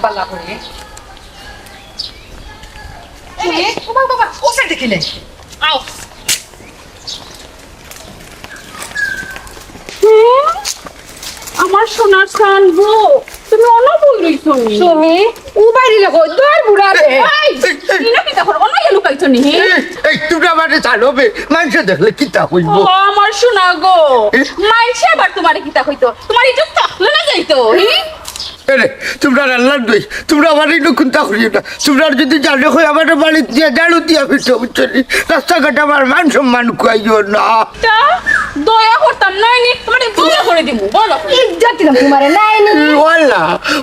পাল্লা করে ও বাবা, ও সাইডে খেলে আও আমার সোনার সান তুমি বই রইছো নি তুমি ও বাইরে লেখো দর বুড়া রে ইনা কি দেখো অনেক লুকাইছো নি এই তুমি আমারে চালবে মানুষ দেখলে কিতা হইব ও আমার সোনা গো? মাইছে আবার তোমারে কিতা কইতো তোমার ইজ্জত থাকলে না যাইতো হি তোমরা আল্লাহ দই তোমরা আমার এই নকুনটা করিও না। তোমরা যদি জানো হয় আমার বাড়ি দিয়ে জাড়ু দিয়া ফিরতে বুঝছি রাস্তাঘাট আমার মান সম্মান খুয়াইও না। দয়া করতাম নাই নি তোমারে দয়া করে দিমু বলো। ইজ্জত দিলাম তোমারে নাই নি ওয়াল্লা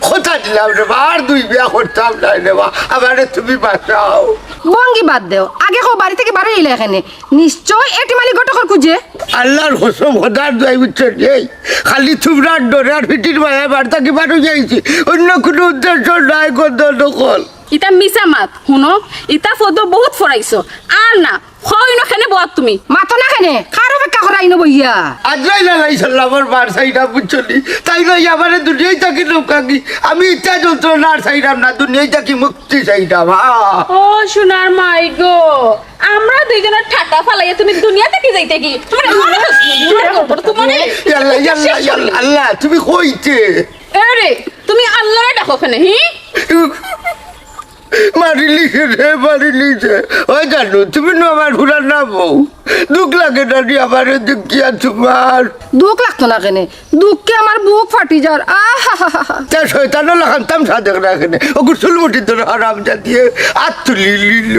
কথা দিলাম রে আর দুই বিয়া করতাম নাই রে বা। আমারে তুমি বাঁচাও। বঙ্গি বাদ দেও। আগে কো বাড়ি থেকে বারো এলে এখানে। নিশ্চয় এটি মালিক গটকর খুঁজে। আল্লাহর হোসম হদার দোয়াই বুঝছেন এই খালি তোমরা ডরে আর ফিটির মায়া বার্তা কি বারো যাইছি। অন্য কোনো উদ্দেশ্য নাই গন্ধ নকল ইতা মিছা মাত শুনো ইতা ফদ বহুত ফরাইছো আর না না তুমি? মাতো না খানে কার অপেক্ষা করাই নব ইয়া আজরাই না লাই আমার বার সাইডা বুঝছনি তাই নয় আমারে দুনিয়ায় থাকি নৌকাকি আমি ইচ্ছা যন্ত্রণা আর সাইডাম না দুনিয়ায় থাকি মুক্তি সাইডাম ও সোনার মাই গো। আমরা দুইজনের ঠাটা ফালাইয়া তুমি যাইতে কি? তোমার তোমার আল্লাহ তুমি কইতে। আরে তুমি আল্লাহরে ডাকো খানে হি? মারিলিছে রে মারিলিছে ওই জানো তুমি না আমার ঘুরার না বউ। দুঃখ লাগে না নি আমার দেখিয়া তোমার? দুঃখ লাগতো না কেনে? দুঃখে আমার বুক ফাটি যার আহা তা শয়তানও লাগানতাম সাদেক না। কেনে ও চুলমুটি ধরে আরাম জাতিয়ে আর তুলি লিল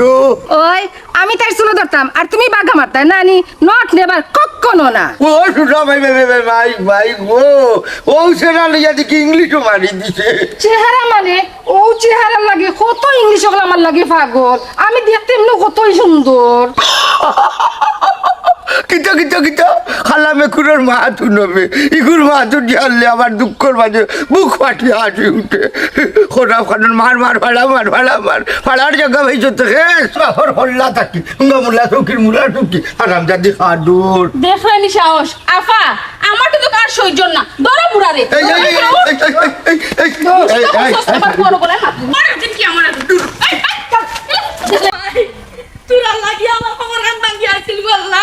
ওই আমি তাই চুলো ধরতাম আর তুমি বাঘা মারতাম। না নি নট নেবার কখনো না। ও শুনা ভাই ভাই ভাই ভাই ভাই গো ও সেনা লিয়া দেখি ইংলিশও মারি দিছে। চেহারা মানে? ও চেহারা লাগে কত ইংলিশ ওগুলো আমার লাগে পাগল। আমি দেখতে এমনি কতই সুন্দর। কিতা কিতা কিতা? খালা মেকুরের মাহাতু নবে। ইগুর মাহাতু জানলে আমার দুঃখর মাঝে মুখ ফাটিয়ে হাসি উঠে। খোরা ফাটন মার মার ফাড়া মার ফাড়া মার ফাড়ার জায়গা ভাই হে শহর হল্লা থাকি। মুলা চৌকির মুলা টুকি আরাম জাতি দেখো দেখলেনি সাহস? আফা আমার তো কার সহ্য না? দরা বুড়া রে তুরা লাগিয়া আমার খবর কান লাগিয়া আসিল গল্লা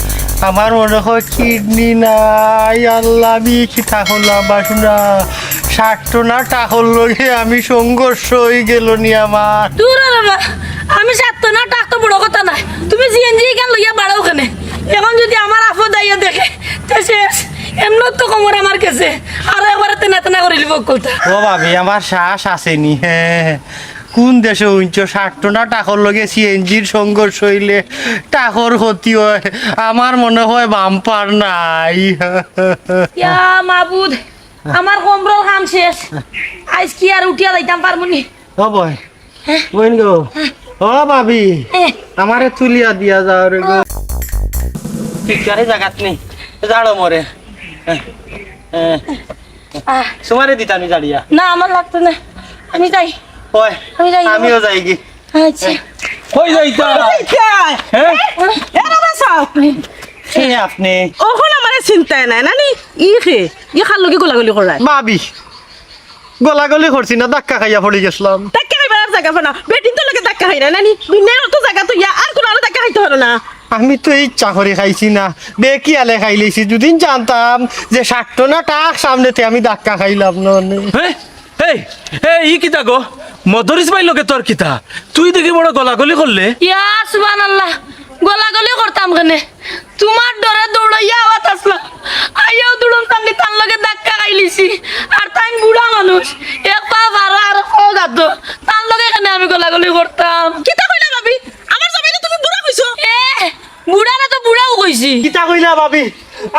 আমার মনে হয় কিডনি নাই আল্লাহ আমি কি থাকলাম বাসুনা ষাটটো না টাকর লগে আমি সংঘর্ষ হয়ে গেল নি আমার। দূর মা আমি সাততো না টাকতো বড় কথা নাই তুমি জিএনজি কেন লইয়া বাড়াও ওখানে? এখন যদি আমার আফদ আইয়া দেখে তে শেষ এমন তো কমর আমার কাছে আর একবার তেনা তেনা করে লিব কলতা ও ভাবি আমার শ্বাস আসেনি হ্যাঁ। কোন দেশে উঞ্চ ষাটটো না? টাকর লগে সিএনজির সংঘর্ষ হইলে টাকর ক্ষতি হয়। আমার মনে হয় বাম্পার নাই। মাবুদ আমার কমরর কাম শেষ। আইস কি আর উঠিয়া যাইতাম পারমুনি ও বয় বইন গো। ও ভাবি আমারে তুলিয়া দিয়া যাও রে গো। পিকারে জাগাত নেই জাড়ো মরে সুমারে দিতানি জাড়িয়া না আমার লাগতো না। আমি যাই। ওই আমিও যাই কি আচ্ছা। কই যাইতা? হ্যাঁ সে আপনি। ওখন আমার চিন্তাই নাই নানি? ই খে ই খার লগে গোলাগুলি করায় ভাবি গলাগলি করছি না ধাক্কা খাইয়া পড়ে গেছিলাম। ধাক্কা খাইবার আর জায়গা পানা। বেটিন তো লগে ধাক্কা খাই না নানি বিনা অত জায়গা তো ইয়া আর কোনো আরও ধাক্কা খাইতে পারো না। আমি তো ইচ্ছা করে খাইছি না। বেকি আলে খাই লেছি? দুদিন জানতাম যে ষাটটো না টাক সামনেতে আমি ধাক্কা খাইলাম না এই এই ই কিতা গো? মদরিস ভাই লগে তোর কিতা? তুই দেখি বড় গলাগলি করলে? ইয়া, সুবহানাল্লাহ। গলাগলি করতাম কেনে? তোমার ডরে দৌড়াইয়া আওয়াজ আসলা। আইয়াও দৌড়ন তান্দি তার লগে ধাক্কা খাইলিছি। আর তাই বুড়া মানুষ। এক পা ভাড়া আর ও গাত তার লগে কেনে আমি গলাগলি করতাম? কিতা কইলা ভাবি? আমার কইছো? এ বুড়া না তো বুড়াও কইছি। কিতা কইলা ভাবি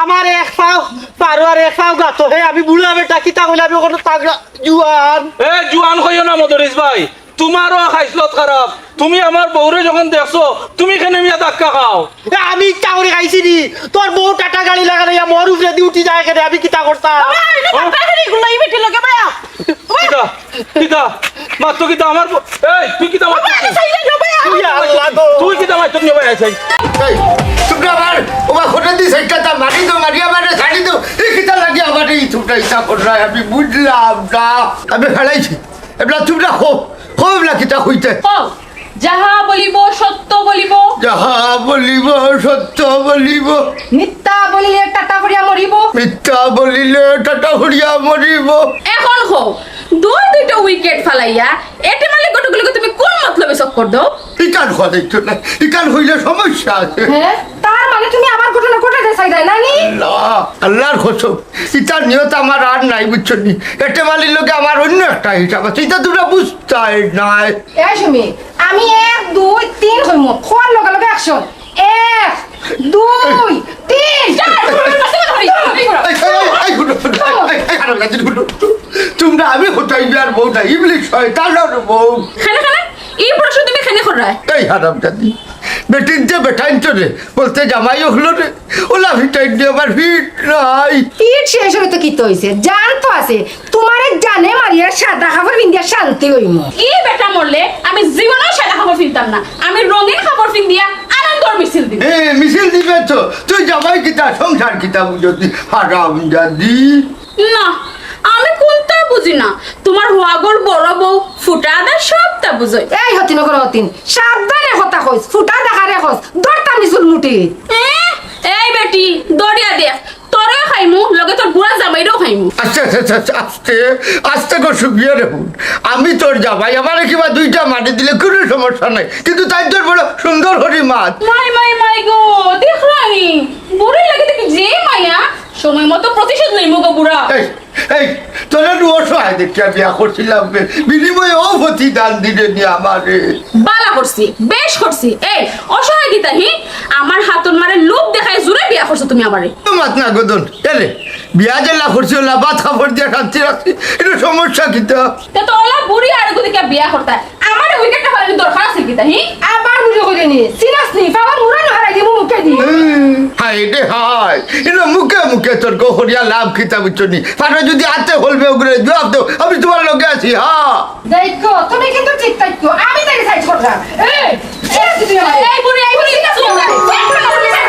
আমার এক পাও পারো আর এক পাও গাতো। হে আমি বুড়া বেটা কিতা কইলা? আমি কোনো তাগড়া জুয়ান এ জুয়ান কইও না মদরিস ভাই। তোমারও খাইসলত খারাপ। তুমি আমার বউরে যখন দেখছ তুমি এখানে মিয়া ধাক্কা খাও? আমি ইচ্ছা করে খাইছি নি তোর বউ টাটা গাড়ি লাগালে মোর উপরে দিয়ে উঠি যায় কেন আমি কিতা করতাম? ভাইয়া কিতা? মাত্র কিতা আমার এই তুই কিতা মাত্র ইয়া। তুই কিতা মাত্র নিয়ে ভাই আইছাই এই তুমি আমার। ওমা খোটা দিস একটা তা মারি তো মারি আমার ছাড়ি তো। এই কিতা লাগে আমার এই তোমরা ইচ্ছা কররা আমি বুঝলাম না। আমি ফেলাইছি। এবলা তোমরা হো। হো এবলা কিতা হইতে যাহা বলিব সত্য বলিব। যাহা বলিব সত্য বলিব। মিথ্যা বলিলে টাটা করিয়া মরিব। মিথ্যা বলিলে টাটা হরিয়া মরিব। এখন হো দুই দুইটা উইকেট ফালাইয়া এটে মালে গটগুলোকে তুমি কোন মতলবে চক্কর দাও? ইকান না? ইকান হইলে সমস্যা আছে। হ্যাঁ মানে তুমি আমার ঘটনা ঘটাতে চাই তাই নানি আল্লাহ আল্লাহর কসম ইতার নিয়ত আমার আর নাই বুঝছ নি এটে মালির লোকে আমার অন্য একটা হিসাব আছে এটা তোমরা বুঝতাই নাই এই সুমি আমি এক দুই তিন হইম খোয়ার লগে লগে অ্যাকশন এক দুই তিন। তোমরা আমি হতাই আর বউ না ইবলিশ হয় তার বউ খানে খানে এই প্রশ্ন তুমি খানে করায় এই হারাম বেটির যে বেটাইন চলে বলতে জামাই হলো রে। ওলা ভিটাইন দিয়ে ভিট নাই। শেষ হবে তো কি তো হইছে? জান তো আছে তোমারে জানে মারিয়া সাদা খাবার শান্তি হইম। এই বেটা মরলে আমি জীবনেও সেটা খবর ফিরতাম না। আমি রঙিন খবর ফিন দিয়া আনন্দর মিছিল দিব এ মিছিল দিবে তো তুই জামাই কিতা সংসার কিতা বুঝতি? হারাম জাতি। না আমি কোনটা বুঝি না। তোমার হোয়াগর বড় বউ ফুটা সবটা বুঝই। এই হতিন করে হতিন সাবধানে কথা কইস ফুটা দেখারে কইস দরতা নিছুল মুটি। এই বেটি দরিয়া দেখ তোরে খাইমু লগে তোর বুড়া জামাইরও খাইমু। আস্তে আস্তে আস্তে আস্তে আস্তে আস্তে করে শুকিয়ে রাখুন আমি তোর জামাই আমার কিবা দুইটা মাটি দিলে কোনো সমস্যা নাই। কিন্তু তাই তোর বড় সুন্দর হরি মাছ। মাই মাই মাই গো দেখ রানি বুড়ি লাগে দেখি যে মাইয়া সময় মতো প্রতিশোধ লইমু গো বুড়া। এই, তোরা নু দেখিয়া বিয়া করছিলাম। বিনিময়ে ও ভতি দান দিলে নি আমারে বালা করছি, বেশ করছি এই, অসহায় গীতা হি আমার হাতন মারে লোভ দেখায় জুড়ে বিয়া তুমি আমারে। মাত না গদন এরে বিয়া যে লা করছি ওলা দিয়া শান্তি রাখছি এটা সমস্যা কিতা তে? তো ওলা বুড়ি আর গুদিকে বিয়া করতা আমারে উইকেটটা দরকার আছে হি? আবার বুঝো নি সিনাস নি পাওয়ার উড়ানো হারাই দিব মুখে দি। হাই রে হাই এটা মুখে মুখে তোর গহরিয়া লাভ খিতা যদি হাতে হলবে ওগুলো জবাব দেও আমি তোমার লগে আছি হ্যাঁ দেখো তুমি কিন্তু ঠিক আমি তাকে সাইজ করলাম। এই এই বুড়ি এই বুড়ি এই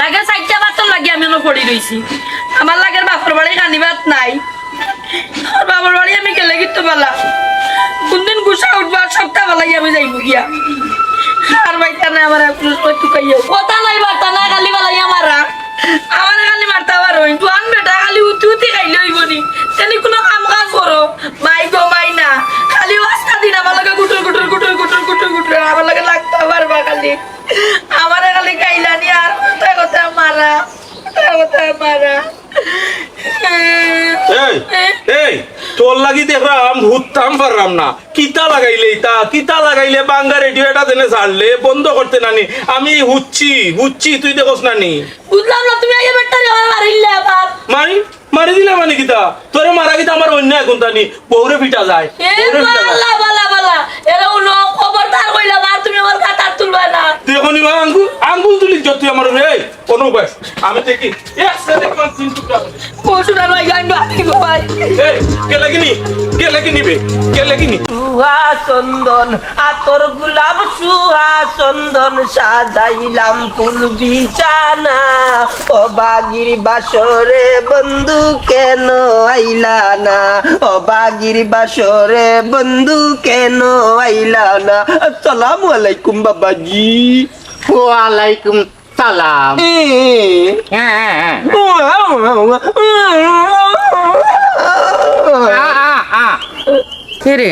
লাগে চারটা বাতর লাগে, আমি পড়ি রইছি আমার লাগের বাপর বাড়ি কানিবাত নাই। আর বাবার বাড়ি আমি গেলে কিন্তু পালা? কোনদিন গুসা উঠবা সপ্তাহ বেলাই আমি যাইব গিয়া। আর বাইতা নাই আমার কথা নাই বার্তা নাই খালি বেলাই আমারা আমার খালি মারতে পারো তুই লাগি দেখলাম পারলাম না। কিতা লাগাইলে তা কিতা লাগাইলে বাঙ্গা রেডিও এটা দেনে ছাড়লে বন্ধ করতে নানি। আমি হুচ্ছি হুচ্ছি তুই দেখোস নানি। বুঝলাম না তুমি আগে মারিলে আবার। মারি মারি দিলে মানে কিতা? তোরে মারা কিতা আমার অন্য এখন তানি বউরে পিটা যায় এ বউরে পিটা যায়। বালা বালা বালা এরা উনো খবরদার কইলাম আর তুমি আমার কাতার তুলবা না। তুই এখন ইমা আঙ্গুল আঙ্গুল তুলি যত তুই আমার রে কোনো ব্যাস। আমি দেখি এক সে দেখলাম তিন টুকরা পশুরা লই গাইন বাকি গো ভাই। এই কে লাগিনি কে লাগিনি বে কে লাগিনি সুহা চন্দন আতর গোলাপ সুহা চন্দন সাজাইলাম ফুল বিছানা। ও বাগির বাসরে বন্ধু কেন আইলা না? ও বাগির বাসরে বন্ধু কেন আইলা না আসসালামু আলাইকুম বাবাজি ওয়ালাইকুম সালাম হ্যাঁ রে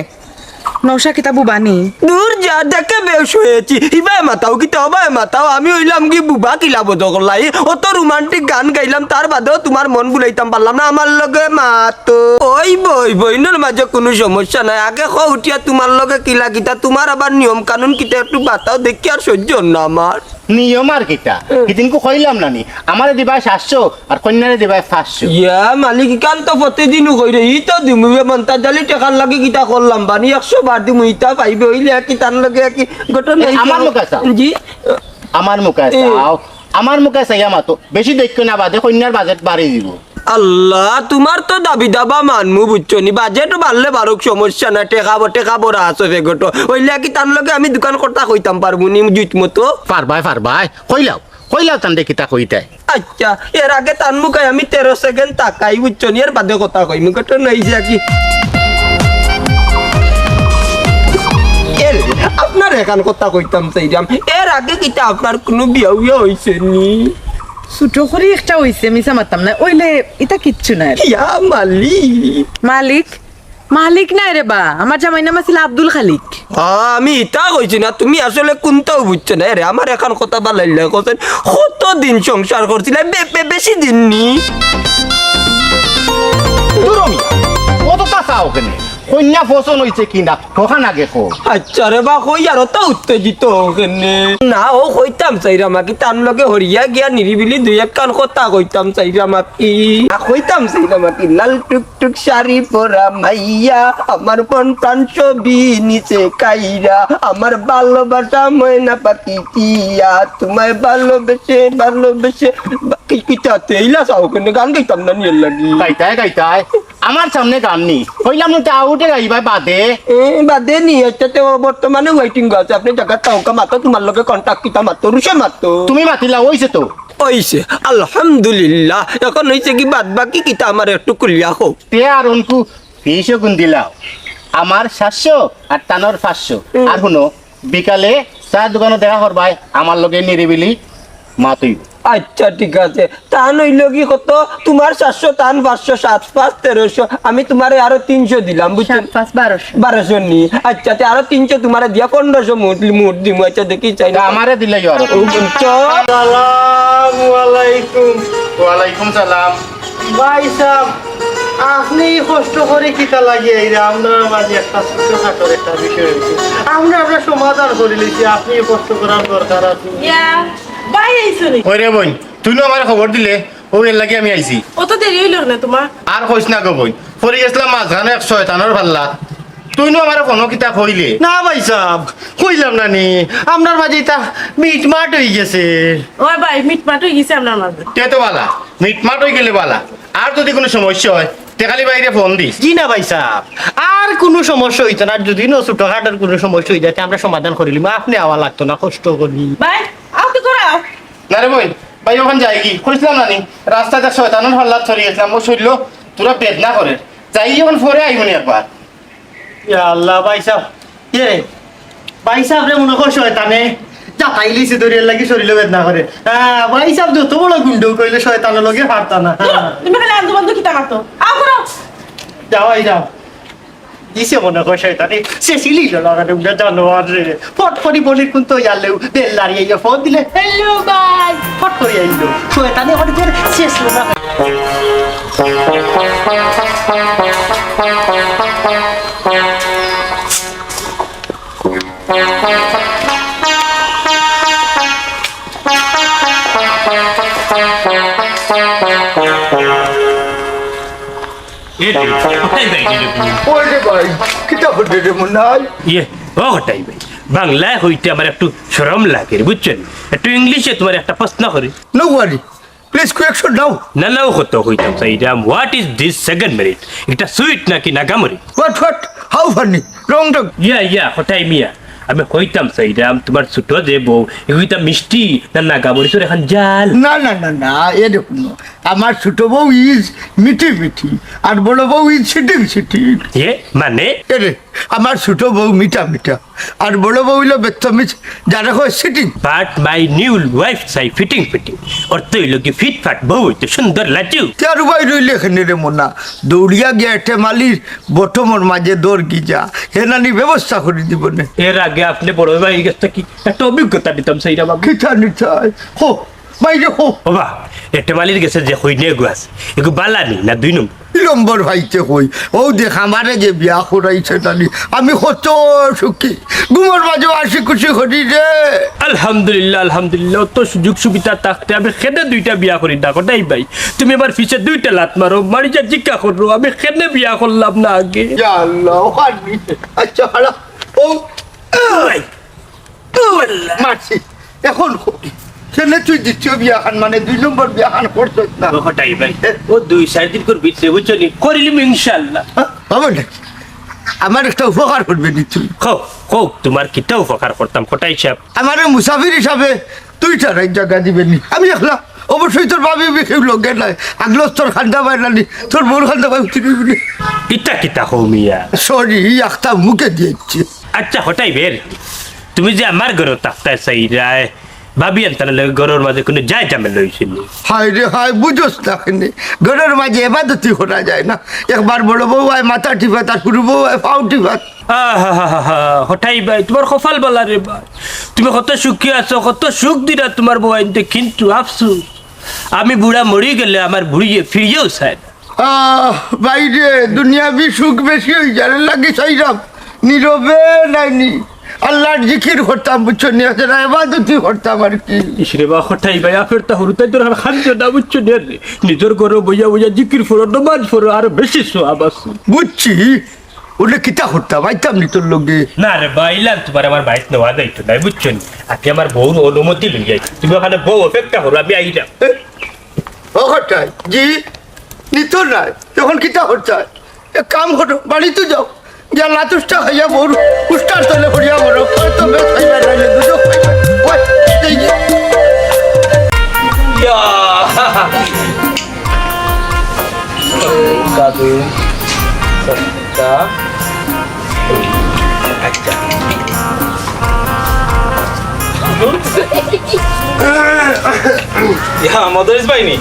নৌশা কিতাবু বানি দূর যা দেখে বেশ হয়েছি। ইবাই মাতাও কি তবাই মাতাও আমি হইলাম কি বুবা কিলা বোধ করলাই অত রোমান্টিক গান গাইলাম, তার বাদেও তোমার মন বুলাইতাম পারলাম না। আমার লগে মাতো, ওই বই বইনের মাঝে কোনো সমস্যা নাই। আগে খ উঠিয়া তোমার লগে কিলা কিতা তোমার আবার নিয়ম কানুন কিতা একটু বাতাও দেখি আর সহ্য না আমার। নিয়ম আর কিটা? কিদিনকু কইলাম না নি আমারে দিবাই সাতশো আর কন্যারে দিবাই পাঁচশো। ইয়া মালিক কান তো প্রতিদিনও কইরে ই তো দিমু মন্তা জালি টেকার লাগে কিতা করলাম বানি একশো বার দিমু ইতা পাইবে হইলে কি তার লগে কি ঘটনা এ, আমার লোক জি। আমার মুখে আমার মুখে চাইয়া মাতো বেশি দেখ না বাদে কন্যার বাজেট বাড়িয়ে দিব। আল্লাহ তোমার তো দাবি দাবা মানমু বুঝছ নি বাজেট বাড়লে বারুক সমস্যা না টেকা টেকা বড় আছে বেগট হইলে কি তার লগে আমি দোকান করতা কইতাম পারব নি জুত মতো? পারবাই পারবাই। কইলাও কইলাও তান দেখি তা কইতাই। আচ্ছা এর আগে তার মুখে আমি তেরো সেকেন্ড তাকাই বুঝছ নি এর বাদে কথা কই মুখে তো নাই যে কি। আপনার এখান কথা কইতাম চাইরাম এর আগে কিটা আপনার কোনো বিয়া উইয়া হইছে নি? ছোট করে একটা হইছে মিছা মারতাম না। ওইলে এটা কিচ্ছু নাই। ইয়া মালিক। মালিক? মালিক নাই রে বা। আমার জামাই নাম আছিল আব্দুল খালিক। আমি ইটা কইছি না তুমি আসলে কোনটাও বুঝছ না। রে আমার এখন কথা বালাইলে কথা কত দিন সংসার করছিলে বেশি দিন নি। দুরমি কত তা চাও কেনে কন্যা পছন্দ হইছে কিনা? কখান আগে কো আচ্ছা রে বা কই আর তো উত্তেজিত না ও কইতাম চাইরা মাকি তার লগে হরিয়া গিয়া নিরিবিলি দুই এক কান কথা কইতাম চাইরা মাকি। কইতাম চাইরা মাকি লাল টুক টুক শাড়ি পরা মাইয়া আমার পন প্রাণ ছবি নিচে কাইরা আমার ভালোবাসা ময়না পাখি টিয়া তোমায় ভালোবেসে ভালোবেসে বা- কি কিতাতে ইলা চাও কেন গান গাইতাম না নিয়ে লাগি। গাইতাই গাইতাই আমার সামনে গান নি কইলাম না আউটে গাইবাই বাদে। এ বাদে নি এটাতে বর্তমানে ওয়েটিং আছে। আপনি জায়গা টাউকা মাতো তোমার লগে কন্টাক্ট কিতা মাতো রুশে মাতো। তুমি মাতিলা হইছে তো। হইছে আলহামদুলিল্লাহ। এখন হইছে কি বাদ বাকি কিতা আমার একটু কুলিয়া হোক তে আর উনকু ফিসও গুন দিলাও। আমার সাতশো আর টানোর পাঁচশো। আর শুনো বিকালে চা দোকানে দেখা করবাই আমার লগে নিরিবিলি মাতুই আচ্ছা ঠিক আছে। তা নইল কি কত? তোমার চারশো টান পাঁচশো সাত পাঁচ তেরোশো। আমি তোমার আরও তিনশো দিলাম বুঝছেন পাঁচ বারোশো। বারোশো নি। আচ্ছা আরও তিনশো তোমার দিয়া পনেরোশো মুট মুট দিমু। আচ্ছা দেখি চাই না। আমারে দিলে আর ও বুঝছ? সালাম আলাইকুম। ওয়ালাইকুম সালাম। ভাই সাহেব আপনি কষ্ট করে কিতা লাগিয়ে যে আপনার মাঝে একটা ছোটখাটো একটা বিষয় হয়েছে আমরা আমরা সমাধান করে লিছি আপনি কষ্ট করার দরকার আছে। আইছো ওই বোন তুই আমার খবর দিলে ও এর লাগি আমি আইছি। অত দেরি হইল না তোমার আর কইস না গো বোন গেছিলাম মাঝখানে এক শয়তানোর ভাল্লা তুই নো আমার কোনো কিতা কইলে না ভাই কইলাম না নি আপনার মাঝে তা মিট মাট হয়ে গেছে। ওই ভাই মিট মাট হয়ে গেছে আপনার মাঝে তে তো বালা মিটমাট হয়ে গেলে বালা। আর যদি কোনো সমস্যা হয় তে খালি বাইরে ফোন দিস। জি না ভাই সাহেব আর কোনো সমস্যা হইতো না যদি না ছোটখাটোর কোনো সমস্যা যাতে আমরা সমাধান করে নিলাম আপনি আওয়া লাগতো না কষ্ট করি। ভাই আও কি করাও না রে বোন ভাই ওখানে যাই কি? কইছিলাম না নি? রাস্তাতে শয়তানোর হল্লা ছড়িয়ে গেছিলাম ও শরীর তোরা বেদনা করে। যাই যখন পরে আইবনি একবার। ইয়া আল্লাহ ভাই সাহেব রে ভাই সাহেব রে মনে কর শয়তানে। দরিয়ার লাগি শরীরে বেদনা করে। হ্যাঁ ভাই সাহেব যত বড় গুন্ডু কইলে শয়তানের লগে পারতা না। তুমি খালি আন্দো বন্ধু কিতা মাতো আও করো যাও এই যাও। দিছে মনে কর শয়তানে সে সিলিল উঠে জানোয়ার রে ফট করে বলি কোন তো ইয়ালেও বেল দাঁড়িয়ে ইয়ে ফোন দিলে হ্যালো বাই ফট করে আইলো। শয়তানে হঠাৎ করে শেষ না। Thank রে বাংলায় হইতে আমার একটু সরম লাগে বুঝছেন? একটু ইংলিশে তোমার একটা প্রশ্ন করে। নো ওয়ারি প্লিজ কোয়েকশন নাও। না নাও হতো হইতাম Sairam. What is this second merit এটা সুইট নাকি নাগামরি হোয়াট হোয়াট হাউ ফানি রং টং ইয়া ইয়া হটাই মিয়া। আমি কইতাম সাইরাম তোমার ছোট যে বউ এগুইতা মিষ্টি না না গাবরি তোর এখন জাল। না না না না এ দেখুন আমার ছোট বউ ইজ মিঠি মিঠি আর বড় বউ ইজ সিটিং সিটিং। এ মানে? এরে আমার ছোট বউ মিঠা মিঠা আর বড় বউ হইল বেত্তমিজ যারা হয় sitting but my new wife Sai fitting fitting অর্থ হইল কি ফিট ফাট বউ হইতো সুন্দর লাচু তার উপায় রইলে এখানে রে মোনা দৌড়িয়া গিয়া এটে মালির বটমর মাঝে দৌড় গিয়া হেনানি ব্যবস্থা করে দিব না। এর আগে আপনি বড় ভাই গেছে কি? একটা অভিজ্ঞতা দিতাম সাইরাম আমি খিচা নিচাই হো বাইরে হো বাবা একটা গেছে যে হইনে গুয়াস এগু বালানি না দুই নম্বর? নম্বর ভাইতে কই ও দেখ আমারে যে বিয়া করাইছে তানি আমি কত সুখী। ঘুমোর মাঝে আসি খুশি করি রে। আলহামদুলিল্লাহ আলহামদুলিল্লাহ তো সুযোগ সুবিধা থাকতে আমি খেনে দুইটা বিয়া করি? না কোটাই ভাই তুমি এবার পিছে দুইটা লাত মারো মারি যা জিজ্ঞা করো আমি খেনে বিয়া করলাম না আগে? আল্লাহ আচ্ছা ও মারছি। এখন সেনে তুই দ্বিতীয় মানে দুই নম্বর বিয়া খান করছিস না। হটাই ভাই ও দুই চার দিন করে বিটছে বুঝছ নি? করিলিম ইনশাল্লাহ হবে না। আমার একটা উপকার করবে নি তুই। কও কও তোমার কিটা উপকার করতাম কোটাই সাহেব আমার মুসাফির হিসাবে তুই এক জায়গা দিবে নি। আমি একলা অবশ্যই তোর ভাবি কেউ লোকের নাই। আগলো তোর খান্দা বাইরানি তোর বোন খান্দা নিবি কিটা কিটা হও মিয়া। সরি একটা মুখে দিয়েছি। আচ্ছা হটাই বের। তুমি যে আমার ঘর তাকতে চাইরায় ভাবি আনতার ঘরের মাঝে কোনো যায় জামে লইছিল হায় রে হায় বুঝোস না কেনে ঘরের মাঝে এবাদতি করা যায় না। একবার বড় বউ আয় মাথা টিপা তার পুরো বউ আয় পাও টিপা হঠাই ভাই তোমার কপাল বলা রে ভাই। তুমি কত সুখী আছো কত সুখ দিলা তোমার বউয়াইতে কিন্তু আফসুস। আমি বুড়া মরি গেলে আমার বুড়িয়ে ফিরিয়েও চায় না। বাইরে দুনিয়াবি সুখ বেশি হয়ে যায় লাগে সাইরাম। নীরবে নাইনি আল্লাহর জিকির করতাম বুঝছ? নি এবাদতি করতাম আর কি। ইসরে বা হঠাই ভাই আফের তা হরু তাই তোর আর খাদ্য না বুঝছ? নে রে নিজের ঘরে বইয়া বইয়া জিকির ফোরো নমাজ ফোরো আর বেশি সোয়াব আছে। বুঝছি। ওটা কিতা করতাম আইতাম নি তোর লোকে না রে বাইলাম তোমার আমার বাইক নেওয়া দায়িত্ব নাই বুঝছ নি? আজকে আমার বউর অনুমতি লই যাই তুমি ওখানে বউ অপেক্ষা করো আমি আইলাম। ও ঘটাই জি নিত নাই তখন কিতা এক কাম করো বাড়িতে যাও। যা লাতুসটা খাইয়া বড় উস্তার তলে করিয়া বড় হয়তো বেশ খাইয়া নাইলে দুটো খাইয়া ওই এই যে দাদু সস্তা আচ্ছা ইয়া মদরিস ভাইনি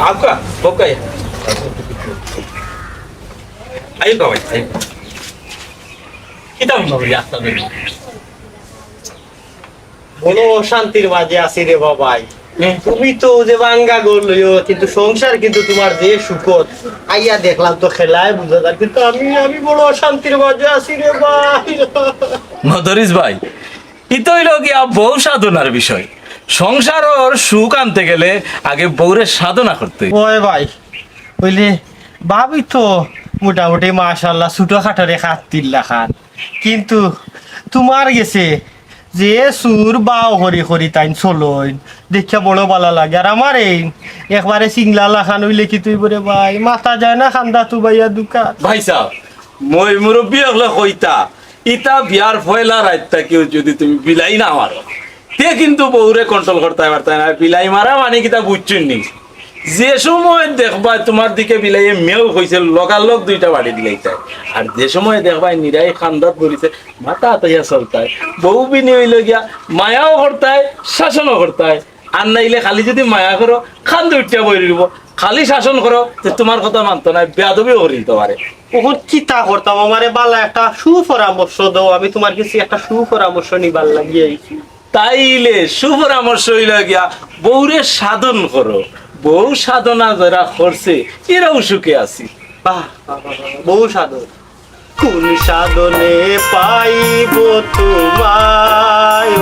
आपका आपका है Ayun ba, wait? বলো শান্তির আছি রে বাবাই। হ্যাঁ। তুমি তো যে বাঙ্গা কিন্তু সংসার কিন্তু তোমার যে সুখত। আইয়া দেখলাম তো খেলায় বুঝা যায় কিন্তু আমি আমি বলো শান্তির আছি রে ভাই ভাই গিয়া বউ সাধনার বিষয়? সংসার ওর সুখ আনতে গেলে আগে বউরে সাধনা করতে হয়। ভাই বুঝলি ভাবি তো মোটামুটি মাশাল্লাহ ছোটো খাটো রেখা তিল্লা খান। কিন্তু তোমার গেছে যে সুর বাও হরি হরি তাইন চলইন। দেখা বড় ভালো লাগে। আর আমার এই একবারে সিংলা লাখান হইলে কি তুই বলে, ভাই, মাথা যায় না খান্দা তু ভাইয়া দোকান ভাই সাহ, মই মুরব্বী হলে কইতা, ইতা বিয়ার ফয়লা রাইতা কেউ যদি তুমি বিলাই না মারো। তে কিন্তু বউরে কন্ট্রোল করতে পারতে না। বিলাই মারা মানে কিতা বুঝছুন নি? যে সময় দেখবা তোমার দিকে বিলাইয়ে মেও হয়েছে লগালগ দুইটা বাড়ি দিলাই চায় আর যে সময় দেখবা নিরাই খান্দাত বলিছে মাথা আতাইয়া চলতায় বউ বিনি হইল গিয়া মায়াও করতায় শাসনও করতায় আর নাইলে খালি যদি মায়া করো খান্দ উঠিয়া বই দিব খালি শাসন করো যে তোমার কথা মানতো না বেয়াদবিও করে দিতে পারে। কখন চিন্তা করতাম আমারে বালা একটা সুপরামর্শ দাও। আমি তোমার কাছে একটা সুপরামর্শ নিবার লাগিয়ে তাইলে সুপরামর্শ হইল গিয়া বউরে সাধন করো। বউ সাধনা যারা করছে এরাও সুখে আছি। বাহ, বাহ, বাহ, বাহ, বহু সাধন। কোন সাধনে পাইব তোমায়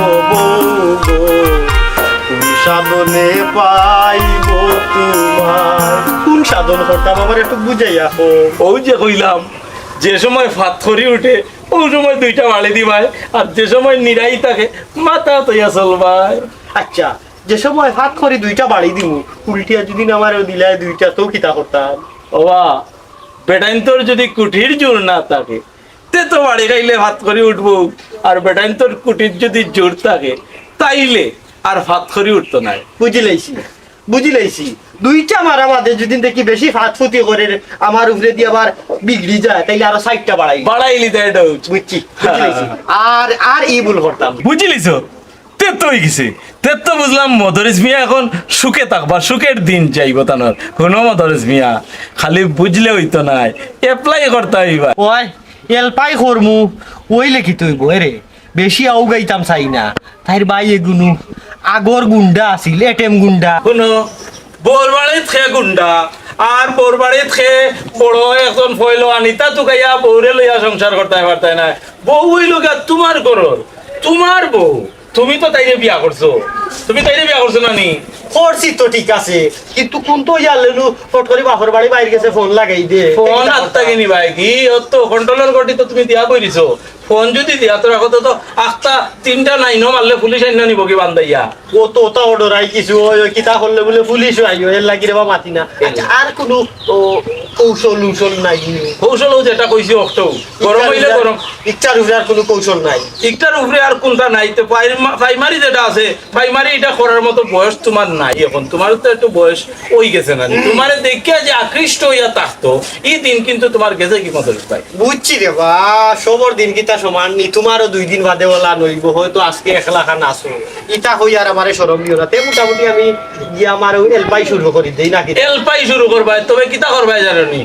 কোন সাধনে পাইব তোমায়? কোন সাধন করতাম আমার একটু বুঝাইয়া হো ওই যে কইলাম যে সময় ফাত করি উঠে ওই সময় দুইটা বাড়ি দিবাই আর যে সময় নিরাই থাকে মাথা তৈয়া চলবাই আচ্ছা যে সময় হাত করে দুইটা বাড়ি দিব উল্টিয়া যদি আমার দিলাই দুইটা তো কিতা করতাম? ওবা বেটাইন তোর যদি কুঠির জোর না থাকে তে তো বাড়ি খাইলে ভাত করে উঠবো। আর বেটাইন তোর কুটির যদি জোর থাকে তাইলে আর ভাত করে উঠতো না। বুঝি লাইছি বুঝি লাইছি দুইটা মারা মাঝে যদি দেখি বেশি ফাত ফুতি করে আমার উপরে দিয়ে আবার বিগড়ি যায় তাইলে আরও সাইডটা বাড়াই। বাড়াইলি তাই। বুঝছি আর আর ই ভুল করতাম। বুঝলিস তে হয়ে গেছে। বুঝলাম মদরিস মিয়া এখন সুখে থাকবা সুখের দিন যাইব তানোর। কোনো মদরিস মিয়া খালি বুঝলে হইতো নাই। এপ্লাই করতে হইবা। ওই এল পাই করমু ওই লেখি তুই বই রে বেশি আউ গাইতাম চাই না। তাইর বাই এগুনু আগর গুন্ডা আছিল এটেম গুন্ডা। শুনো বরবাড়িত খে গুন্ডা আর বরবাড়িত খে বড় একজন ফইলো আনিতা তুকাইয়া বউরে লইয়া সংসার করতে পারতাই না বউ হইল তোমার ঘরর তোমার বউ। তুমি তো তাইরে বিয়া করছ। তুমি তাইরে বিয়া করছ না নি? করছি তো ঠিক আছে। কিন্তু কোন তো ইয়ালেনু ফট করে বাপর বাড়ি বাইরে গেছে ফোন লাগাই দে। ফোন আত্তা কিনি ভাই কি ও তো কন্ট্রোলার গটি তো তুমি দিয়া কইরিছো? ফোন যদি দিয়া তোর আগতে তো আখতা তিনটা নাইনো মারলে পুলিশ আইনা নিব কি বান্দাইয়া? ও তো ওটা অর্ডার আই কিছু কিতা করলে বলে পুলিশ আইও এর লাগি বা মাতি না। আচ্ছা, আর কোনো ও, কৌশল উশল নাই? কৌশলও যেটা কইছি অক্টো গরম হইলে গরম। ইচ্ছার উপরে আর কোনো কৌশল নাই। একটার উপরে আর কোনটা নাই তো প্রাইমারি যেটা আছে প্রাইমারি এটা করার মতো বয়স তোমার নাই এখন। তোমার তো একটু বয়স ওই গেছে না তোমার দেখিয়া যে আকৃষ্ট হইয়া থাকতো এই দিন কিন্তু তোমার গেছে কি মতো বুঝছি রে বা সবর দিন কিতা সমান নি তোমারও দুই দিন বাদে বলা নইব হয়তো আজকে একলা খান আসো ইটা হই আর আমারে সরম দিও না। তে মোটামুটি আমি গিয়ে আমার ওই এলপাই শুরু করি দেই নাকি এলপাই শুরু করবাই তবে কিতা করবাই জানি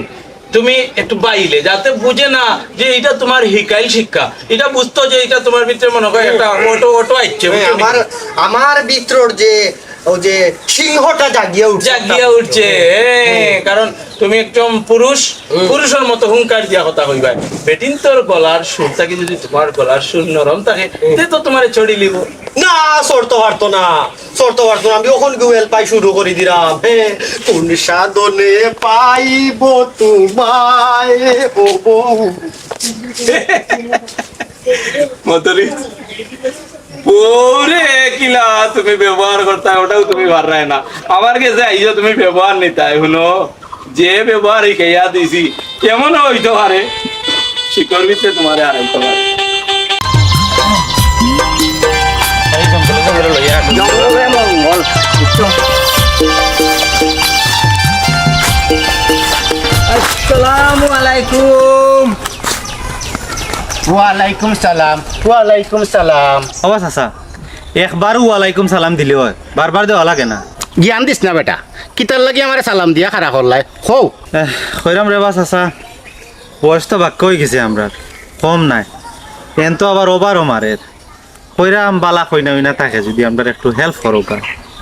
তুমি একটু বাইলে যাতে বুঝে না যে এটা তোমার হিকাইল শিক্ষা। এটা বুঝতো যে এটা তোমার ভিতরে মনে করে একটা অটো অটো আইছে হ্যাঁ, আমার আমার ভিতর যে ও যে সিংহটা জাগিয়ে উঠছে। জাগিয়া উঠছে কারণ তুমি একদম পুরুষ পুরুষের মতো হুঙ্কার দিয়া কথা কইবা বেটিন তোর গলার সুর থাকে যদি তোমার গলার সুর নরম থাকে তে তো তোমার ছড়ি লিব। না সরতে পারতো না সরতে পারতো না। আমি ওখান গিয়ে এলপাই শুরু করে দিলাম হে কোন সাধনে পাইব তোমায়? ও বউ। মতরি পরে কিলা তুমি ব্যবহার করতে ওটাও তুমি পারায় না আমার কাছে আইজো তুমি ব্যবহার নিতাই শুনো যে ব্যবহার শিখাইয়া দিছি কেমন হইতে পারে শিকর ভিতরে তোমার আর হইতে পারে আসসালামু আলাইকুম ওয়ালাইকুম সালাম। ওয়ালাইকুম সালাম। আওয়াজ আসা একবার ওয়ালাইকুম সালাম দিলে হয়। বারবার দেওয়া লাগে না। জ্ঞান দিস না বেটা। কিতার লাগি আমার সালাম দিয়া খারা করলাই হৌ। কইরাম রে বাস আসা বয়স তো বাক্য হয়ে গেছে আমরা কম নাই। এন তো আবার ওভারও মারের কইরাম বালা কইনা উইনা থাকে যদি আমরা একটু হেল্প করো কা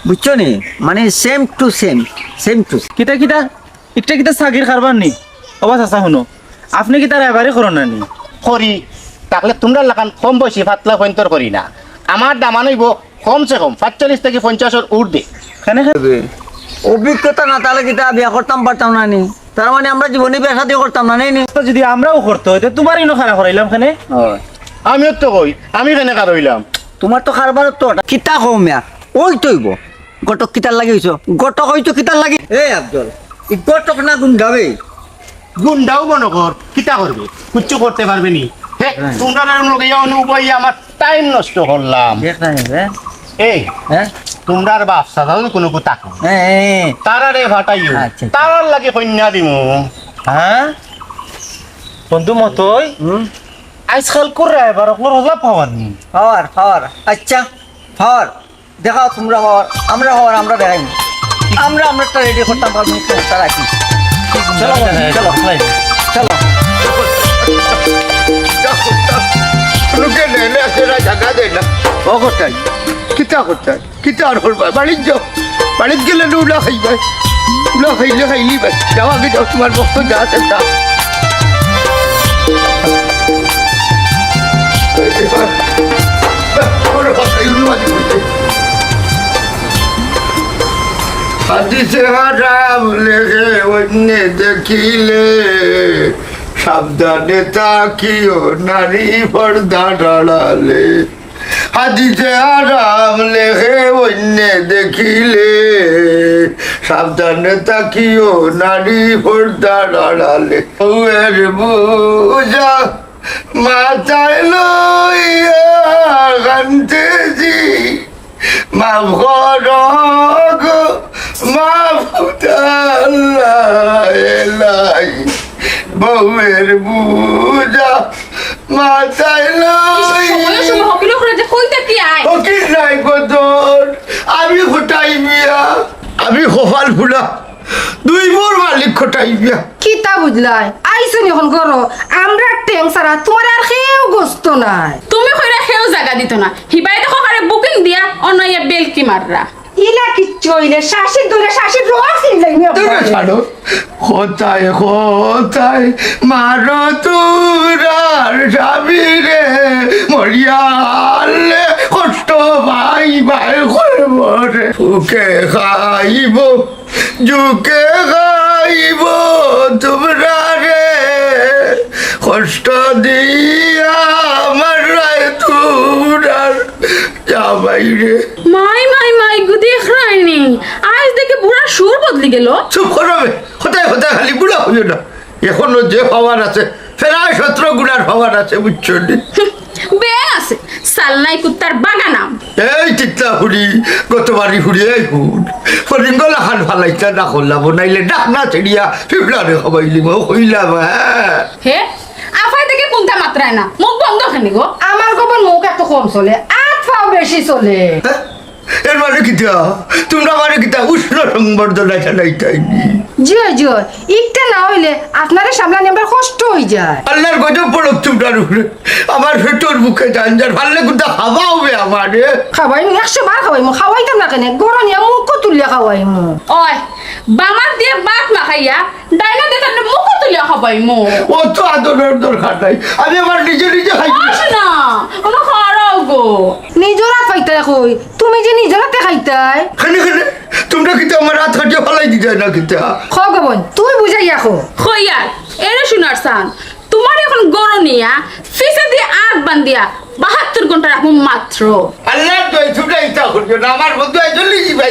বুঝছ নি? মানে same to same same to কিতা কিতা? একটা কিতা সাগির খারবার নি? অবাস আসা শুনো। আপনি কি তার এবারে করো না? নি করি তাহলে তোমরা লাগান কম বয়সী পাতলা পয়েন্টর করি না। আমার দামান হইব কমসে কম পাঁচচল্লিশ থেকে পঞ্চাশের উর্ধে অভিজ্ঞতা না তাহলে কিতা বিয়া করতাম পারতাম না নি? তার মানে আমরা জীবনে বিয়া শাদি করতাম না নেই নি? যদি আমরাও করতো তো তোমারই ন খারাপ করাইলাম খানে আমিও তো কই আমি কেনে কার হইলাম? তোমার তো কারবার তো। কিতা কও মিয়া ওই তৈব গটক কিতার লাগি হইছো গটক হইতো কিতার লাগি এ আব্দুল ই গটক না গুণ গাবে গুন্ডাও মনে কর কিতা করবে কিচ্ছু করতে পারবে নি? তোমরা লোক আমার টাইম নষ্ট করলাম। দেখ না হ্যাঁ এই হ্যাঁ? তোমরা আর কোনো কথা হ্যাঁ তারারে ভাটাইও আচ্ছা। তারার লাগে কন্যা দিমু। হ্যাঁ? বন্ধু মতই। আজকাল করে এবার ওগুলো হলা পাওয়ার নি পাওয়ার পাওয়ার। আচ্ছা পাওয়ার। দেখাও তোমরা পাওয়ার। আমরা পাওয়ার আমরা দেখাই আমরা আমরা রেডি করতাম পারব রাখি চলো চলো। কিতা কোথায় কিতা আর করবা বাড়ির যাও বাড়ির গেলে উলা খাইলে খাইলি ভাই যাও আগে যাও তোমার যা আছে তা। দেখিলে। সাবধানে তাকিও, নারী পর্দা ডাড়ালে হাদিসে হারাম লেগে অন্য দেখিলে। সাবধানে তাকিও, নারী পর্দা ওয়ের বুঝা মাথায় লইয়া কান্তেছি মাফ করো মাফ এলাই বউয়ের বুঝা মাথায় লই হবিল করে যে কইতে কি আয়? ফকির নাই আমি হোটাই মিয়া। আমি কপাল ফুলা দুই বোর মালিক খটাইবিয়া কিতা বুঝলাই? আইসেন এখন করো আমরা ট্যাং সারা তোমার আর কেউ গোস্ত নাই। তুমি কইরা সেও জায়গা দিত না। হিবাই দেখো কারে বুকিং দিয়া অনয়া বেলকি মাররা। ইলা কিচ্ছু হইলে শাশির ধরে শাশির রোগ তুমি ছাড়ো। কোথায় কোথায় মারো তুরার কষ্ট ভাই ভাই করব রে। সুখে খাইব জুকে খাইব তোমরা রে। কষ্ট দিয়া আমার রায় তুরার যাবাই রে। মাই মাই মাই গুদি খাইনি আজ দেখে বুড়া সুর বদলি গেল। চুপ করবে হতায় খালি বুড়া হইও না। এখনও যে পাওয়ার আছে ফেরায় সত্র গুণার পাওয়ার আছে বুঝছ নি? বে আছে সালনাই কুত্তার বাগানাম। এই চিত্তা হুড়ি গতবারই হুড়ি এই হুড়। ফরিঙ্গ লাখান ফালাইতা না করলাম নাইলে ডাক না ছেড়িয়া ফিফলারে হবাইলি মো হইলাম হে আফাই দেখে কোনটা মাত্রায় না মুখ বন্ধ খানি গো। আমার গোবর মুখ এত কম চলে বেশি চলে। হ্যাঁ? এর মানে কি তোমরা মানে কিতা উষ্ণ সংবর্ধনা জানাইতাইনি জয় জয়। ইকটা না হইলে আপনারে সামলানি আমার কষ্ট হয়ে যায়। আল্লাহর গজব পড়ক তোমরার উপরে আমার ফেটোর মুখে জানজার ভাল্লে কোনটা হাওয়া হবে আমার? খাওয়াই একশো বার খাওয়াই মু। খাওয়াইতাম না কেন? গরনিয়া মুখ তুলিয়া খাওয়াই মু। ওই বামার দিয়ে বাত মাখাইয়া ডাইনা দিয়ে তার মুখ তুলিয়া হবাই মো। অত আদরের দরকার নাই। আমি আমার নিজে নিজে খাই না কোনো গো। নিজরা পাইতাই কই? তুমি যে নিজরাতে খাইতাই খানে খানে। তোমরা কিতা আমার হাত কাটিয়ে ফালাই দিতে না কিতা খ গবন তুই বুঝাইয়া খো হইয়ার এরে শুনার সান তোমার এখন গরনিয়া ফিসে দিয়ে আগ বান্দিয়া বাহাত্তর ঘণ্টা রাখব মাত্র। আল্লাহ তুই ছুটে ইচ্ছা করছ না আমার বন্ধু একজন লিখি ভাই